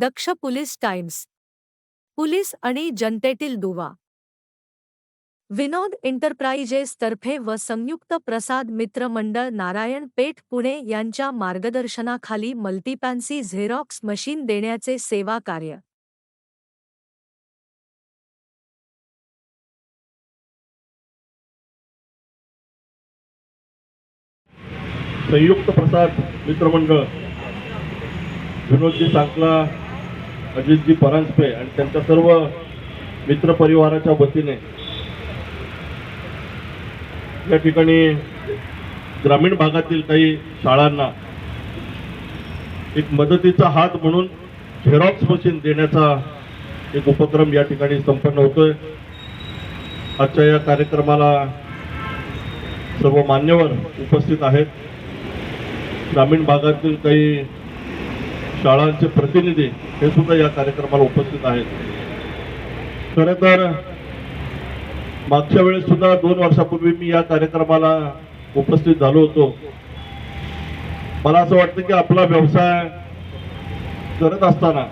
दक्ष police times police आणि जनतेतील दुवा. विनोद enterprises तर्फे व संयुक्त प्रसाद मित्र मंडळ नारायण पेठ पुणे यांच्या मार्गदर्शनाखाली मल्टीपॅन्सी झेरॉक्स मशीन देण्याचे सेवा कार्य. संयुक्त प्रसाद मित्रमंडळ विनोदजी सांगला अजितजी परांजपे आणि त्यांच्या सर्व मित्रपरिवाराच्या वतीने या ठिकाणी ग्रामीण भागातील काही शाळांना एक मदतीचा हात म्हणून झेरॉक्स मशीन देण्याचा एक उपक्रम या ठिकाणी संपन्न होतोय. आजच्या या कार्यक्रमाला सर्व मान्यवर उपस्थित आहेत. ग्रामीण भागातील काही शाळांचे प्रतिनिधी हे सुद्धा या कार्यक्रमाला उपस्थित आहेत. खरं तर मागच्या वेळेस सुद्धा दोन वर्षापूर्वी मी या कार्यक्रमाला उपस्थित झालो होतो. मला असं वाटतं की आपला व्यवसाय करत असताना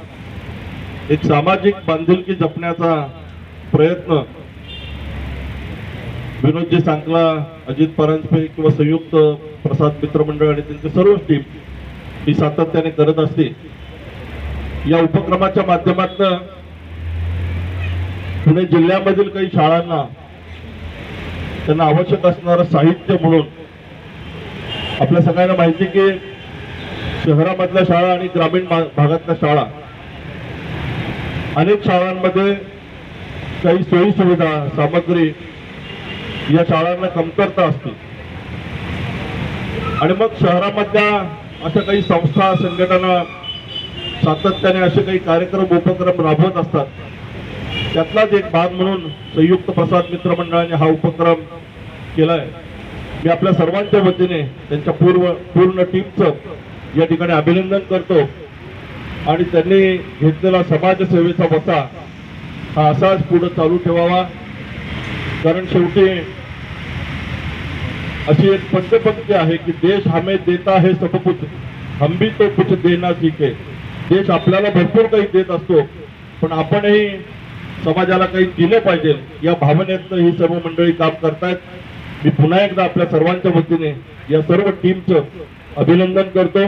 एक सामाजिक बांधिलकी जपण्याचा प्रयत्न विनोदजी सांकला अजित परांजपे किंवा संयुक्त प्रसाद मित्रमंडळ आणि त्यांचे सर्व टीम ही सातत्याने करत असते या उपक्रमाच्या माध्यमातून पुणे जिल्ह्यामधील काही शाळांना त्यांना आवश्यक असणारं साहित्य म्हणून आपल्या सगळ्यांना माहिती की शहरामधल्या शाळा आणि ग्रामीण भागातल्या शाळा अनेक शाळांमध्ये काही सोयी सुविधा सामग्री या शाळांना कमतरता असते. आणि मग शहरामधल्या अशा काही संस्था संघटना सातत्याने असे काही कार्यक्रम उपक्रम राबवत असतात. त्यातलाच एक भाग म्हणून संयुक्त प्रसाद मित्र मंडळाने हा उपक्रम केलाय. मी आपल्या सर्वांच्या वतीने त्यांच्या पूर्व पूर्ण टीमचं या ठिकाणी अभिनंदन करतो. आणि त्यांनी घेतलेला समाजसेवेचा वसा हा असाच पुढे चालू ठेवावा. कारण शेवटी अशी एक पंचपंक्ती आहे की देश हमें देता है सब कुछ. हम भी तो कुछ देना सीखे. देश आपल्याला भरपूर काही देत असतो पण आपणही समाजाला काही दिले पाहिजे. या भावनेतनं ही सर्व मंडळी काम करतायत. मी पुन्हा एकदा आपल्या सर्वांच्या वतीने या सर्व टीमचं अभिनंदन करतो.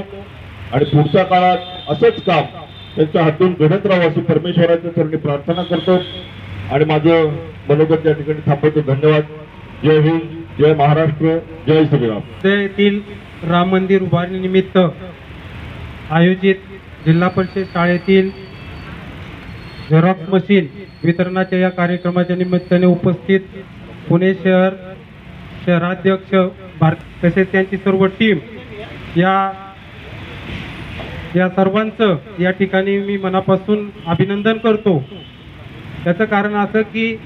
आणि पुढच्या काळात असंच काम त्यांच्या हातून घडत राहावं अशी परमेश्वराच्या चरणी प्रार्थना करतो. आणि माझं मनोगत या ठिकाणी थांबवतो. धन्यवाद. जय हिंद. जय महाराष्ट्र जय श्रीराम. येथील राम मंदिर उभारणीनिमित्त आयोजित जिल्हा परिषद शाळेतील झेरॉक्स मशीन वितरणाच्या या कार्यक्रमाच्या निमित्ताने उपस्थित पुणे शहर शहराध्यक्ष भारत तसेच त्यांची सर्व टीम या या सर्वांचं या ठिकाणी मी मनापासून अभिनंदन करतो. त्याचं कारण असं की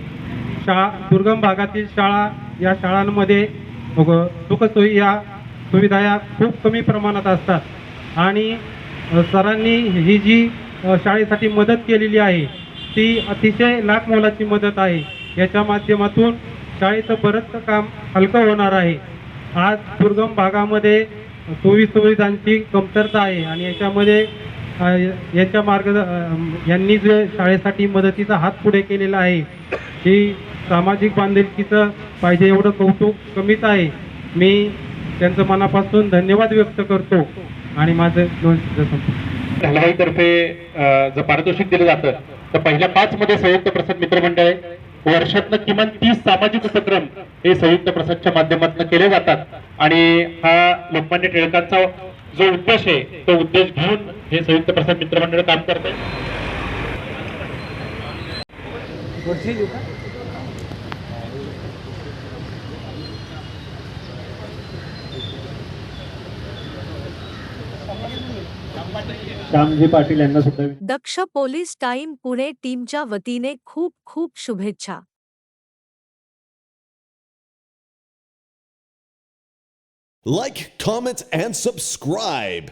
शाळा दुर्गम भागातील शाळा या शाळांमध्ये सुखसोयी या सुविधा या खूप कमी प्रमाणात असतात. आणि सरांनी ही जी शाळेसाठी मदत केलेली आहे ती अतिशय लाख मोलाची मदत आहे. याच्या माध्यमातून शाळेचं बरंचसं काम हलकं होणार आहे. आज दुर्गम भागामध्ये सोयी सुविधांची कमतरता आहे आणि याच्यामध्ये यांच्या मार्ग यांनी जे शाळेसाठी मदतीचा हात पुढे केलेला आहे ही सामाजिक बांधिलकीचं पाहिजे एवढं कौतुक कमीच आहे. मी त्यांचं मनापासून धन्यवाद व्यक्त करतो. आणि माझं दोन जर पारितोषिक दिलं जातं तर पहिल्या पाच मध्ये संयुक्त प्रसाद मित्रमंडळ आहे वर्षातनं किमान तीस सामाजिक उपक्रम हे संयुक्त प्रसादच्या माध्यमातून केले जातात. आणि हा लोकमान्य टिळकांचा जो उद्देश आहे तो उद्देश घेऊन हे संयुक्त प्रसाद मित्रमंडळ काम करत आहे श्यामजी पाटील यांना सुद्धा दक्ष पोलीस टाइम पुणे टीमच्या वतीने खूप खूप शुभेच्छा Like, comment, and subscribe.